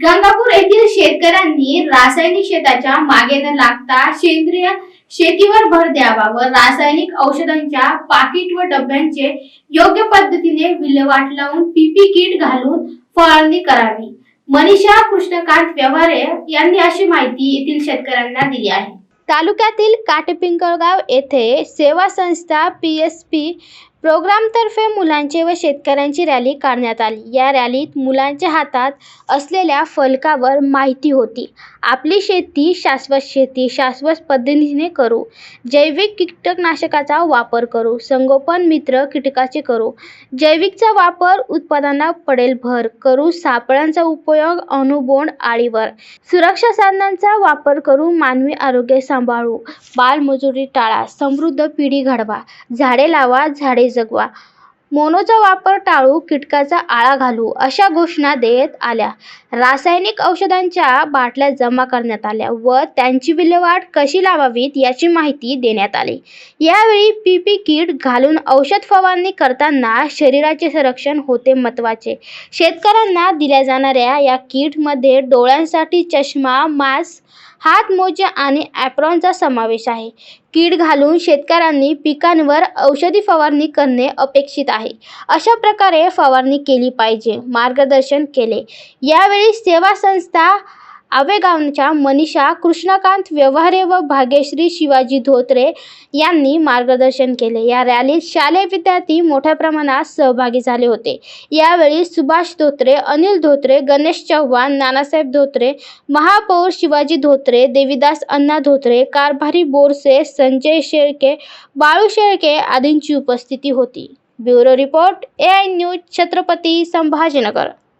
गंगापूर येथील शेतकऱ्यांनी रासायनिक शेताच्या मागे न लागता सेंद्रिय शेतीवर भर द्यावा व रासायनिक औषधांच्या पाकिट व डब्यांचे योग्य पद्धतीने विल्हेवाट लावून पीपी किट घालून फवारणी करावी. मनीषा कृष्णकांत व्यवहारे यांनी अशी माहिती येथील शेतकऱ्यांना दिली आहे. तालुक्यातील काटेपिंगळगाव येथे सेवा संस्था पी एस पी प्रोग्रामतर्फे मुलांचे व शेतकऱ्यांची रॅली काढण्यात आली. या रॅलीत मुलांच्या हातात असलेल्या फलकावर माहिती होती. आपली शेती शाश्वत शेती शाश्वत पद्धतीने करू. जैविक कीटकनाशकाचा वापर करू. संगोपन मित्र कीटकाचे करू. जैविकचा वापर उत्पादनात पडेल भर करू. सापळ्यांचा उपयोग अणुबोंड आळीवर. सुरक्षा साधनांचा वापर करू. मानवी आरोग्य सांभाळू. बालमजुरी टाळा. समृद्ध पिढी घडवा. झाडे लावा. झाडे जगवा. मोनोचा वापर टाळू कीटकाचा आळा घालू अशा घोषणा देत आल्या. रासायनिक औषधांच्या बाटल्या जमा करण्यात आल्या व त्यांची विल्हेवाट कशी लावावीत याची माहिती देण्यात आली. यावेळी पी पी किट घालून औषध फवारणी करताना शरीराचे संरक्षण होते महत्त्वाचे. शेतकऱ्यांना दिल्या जाणाऱ्या या किटमध्ये डोळ्यांसाठी चष्मा मास्क हातमोजे आणि ॲप्रॉनचा समावेश आहे. कीड घालून शेतकऱ्यांनी पिकांवर औषधी फवारणी करणे अपेक्षित आहे. अशा प्रकारे फवारणी केली पाहिजे मार्गदर्शन केले. यावेळी सेवा संस्था आवेगावच्या मनीषा कृष्णकांत व्यवहारे व भाग्यश्री शिवाजी धोत्रे यांनी मार्गदर्शन केले. या रॅलीत शालेय विद्यार्थी मोठ्या प्रमाणात सहभागी झाले होते. यावेळी सुभाष धोत्रे अनिल धोत्रे गणेश चव्हाण नानासाहेब धोत्रे महापौर शिवाजी धोत्रे देवीदास अण्णा धोत्रे कारभारी बोरसे संजय शेळके बाळू शेळके आदींची उपस्थिती होती. Bureau report A I news Chhatrapati Sambhajinagar.